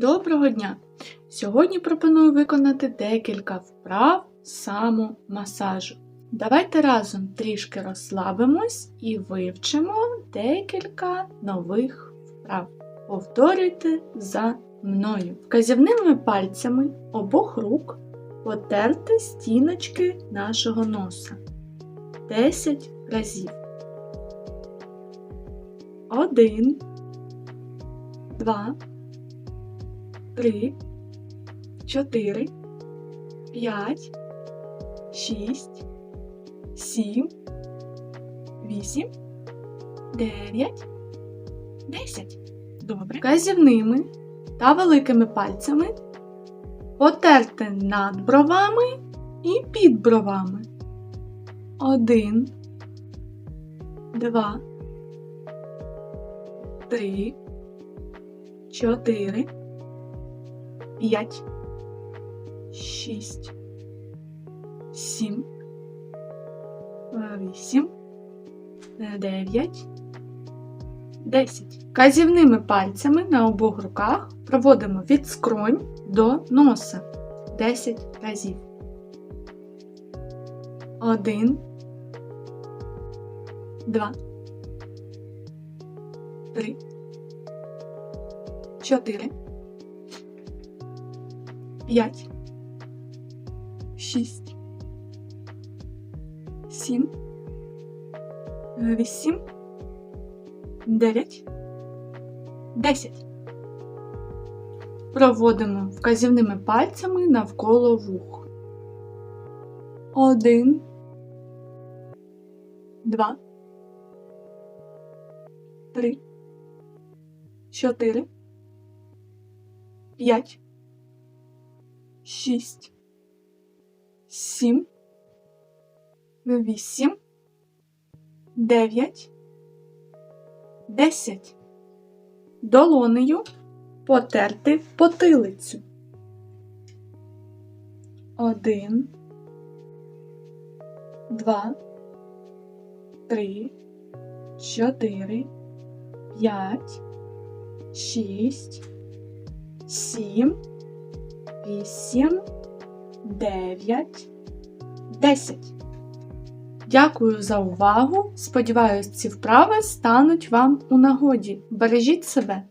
Доброго дня! Сьогодні пропоную виконати декілька вправ самомасажу. Давайте разом трішки розслабимось і вивчимо декілька нових вправ. Повторюйте за мною. Вказівними пальцями обох рук потерти стіночки нашого носа 10 разів. Один, два, три, чотири, п'ять, шість, сім, вісім, дев'ять, десять. Добре. Вказівними та великими пальцями потерти над бровами і під бровами. Один, два, три, чотири, п'ять, шість, сім, вісім, дев'ять, десять. Казівними пальцями на обох руках проводимо від скронь до носа. 10 разів. Один, два, три, чотири, п'ять, шість, сім, вісім, дев'ять, десять. Проводимо вказівними пальцями навколо вух. Один, два, три, чотири, п'ять, шість, сім, вісім, дев'ять, десять. Долонею потерти потилицю. Один, два, три, чотири, п'ять, шість, сім, вісім, дев'ять, десять. Дякую за увагу. Сподіваюсь, ці вправи стануть вам у нагоді. Бережіть себе!